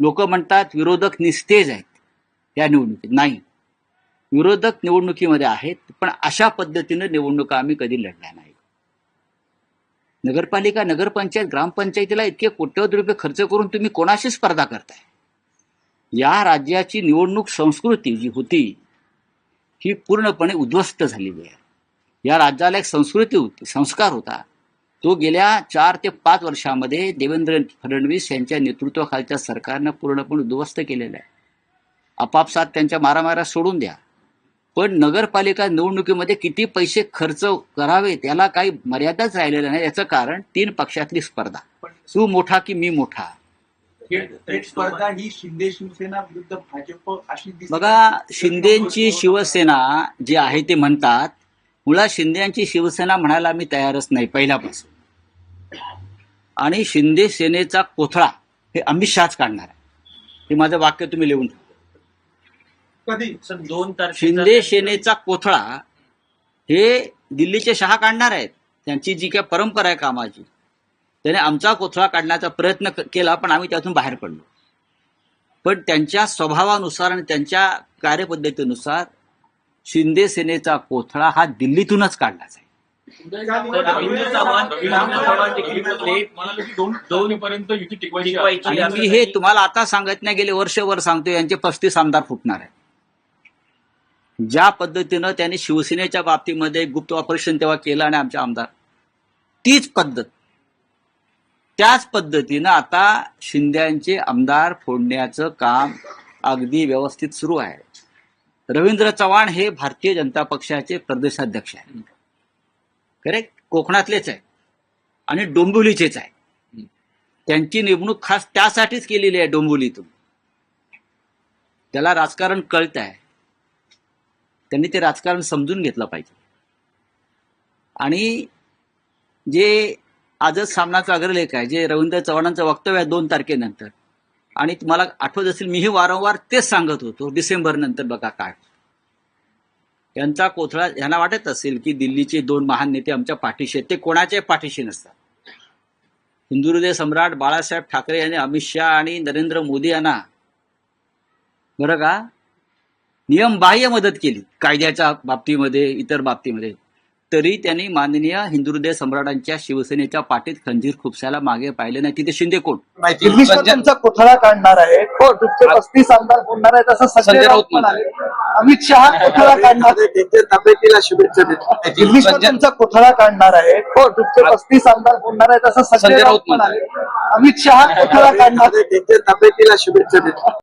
लोक म्हणतात विरोधक निस्तेज आहेत या निवडणुकीत. नाही. विरोधक निवडणुकीमध्ये आहेत पण अशा पद्धतीनं निवडणुका आम्ही कधी लढल्या नाही. नगरपालिका नगरपंचायत ग्रामपंचायतीला इतके कोट्यवधी रुपये खर्च करून तुम्ही कोणाशी स्पर्धा करताय? या राज्याची निवडणूक संस्कृती जी होती ही पूर्णपणे उद्ध्वस्त झालेली आहे. या राज्याला एक संस्कृती होती संस्कार होता. तो गेल्या चार ते पाच वर्षामध्ये देवेंद्र फडणवीस यांच्या नेतृत्वाखालच्या सरकारनं पूर्णपणे उद्ध्वस्त केलेलं आहे. आपापसात त्यांच्या मारामाऱ्या सोडून द्या. पण नगरपालिका निवडणुकीमध्ये किती पैसे खर्च करावे त्याला काही मर्यादाच राहिलेल्या नाही. याचं कारण तीन पक्षातली स्पर्धा. तू मोठा की मी मोठा? स्पर्धा ही शिंदे शिवसेना विरुद्ध भाजप अशी. बघा शिंदेची शिवसेना जी आहे ते म्हणतात मुळात शिंदेची शिवसेना म्हणायला मी तयारच नाही पहिल्यापासून. आणि शिंदे सेनेचा कोथळा हे अमित शहाच काढणार आहे. हे माझं वाक्य तुम्ही लिहून ठेवा. कधी? दोन शिंदे सेनेचा कोथळा हे दिल्लीचे शहा काढणार आहेत. त्यांची जी काही परंपरा आहे कामाची त्याने आमचा कोथळा काढण्याचा प्रयत्न केला पण आम्ही त्यातून बाहेर पडलो. पण त्यांच्या स्वभावानुसार आणि त्यांच्या कार्यपद्धतीनुसार शिंदे सेनेचा कोथळा हा दिल्लीतूनच काढलाच आहे. मी हे तुम्हाला आता सांगत नाही गेले वर्षभर सांगतो यांचे पस्तीस आमदार फुटणार आहे. ज्या पद्धतीनं त्यांनी शिवसेनेच्या बाबतीमध्ये गुप्त ऑपरेशन तेव्हा केलं आणि आमचे आमदार तीच पद्धत. त्याच पद्धतीनं आता शिंद्यांचे आमदार फोडण्याचं काम अगदी व्यवस्थित सुरू आहे. रवींद्र चव्हाण हे भारतीय जनता पक्षाचे प्रदेशाध्यक्ष आहेत. करेक्ट? कोकणातलेच आहे. आणि डोंबिवलीचेच आहे. त्यांची नेमणूक खास त्यासाठीच केलेली आहे डोंबिवलीतून. त्याला राजकारण कळत आहे त्यांनी ते राजकारण समजून घेतलं पाहिजे. आणि जे आजच सामनाचा अग्रलेख आहे जे रवींद्र चव्हाणांचं वक्तव्य आहे दोन तारखेनंतर. आणि तुम्हाला आठवत असेल मीही वारंवार तेच सांगत होतो डिसेंबर नंतर बघा काय यांचा कोथळा यांना वाटत असेल की दिल्लीचे दोन महान नेते आमच्या पाठीशी आहेत. ते कोणाच्या पाठीशी नसतात? हिंदू हृदय सम्राट बाळासाहेब ठाकरे यांनी अमित शहा आणि नरेंद्र मोदी यांना बरं का? नियमबाह्य मदत केली. कायद्याच्या बाबतीमध्ये इतर बाबतीमध्ये. तरी त्यांनी माननीय हिंदू हृदय सम्राटांच्या शिवसेनेच्या पाठीत खंजीर खुपसायला मागे पाहिले नाही. तिथे शिंदे कोण? त्यांचा कोथळा काढणार आहे पस्तीस आमदार फोडणार आहेत असं संजय संजय राऊत अमित शहा कोथळा काढणार. आहे त्यांच्या तब्येतीला शुभेच्छा त्यांचा कोथळा काढणार आहे पस्तीस आमदार फोडणार आहेत असं संजय राऊत अमित शहा कोथळा काढणार आहे त्यांच्या तब्येतीला शुभेच्छा देतो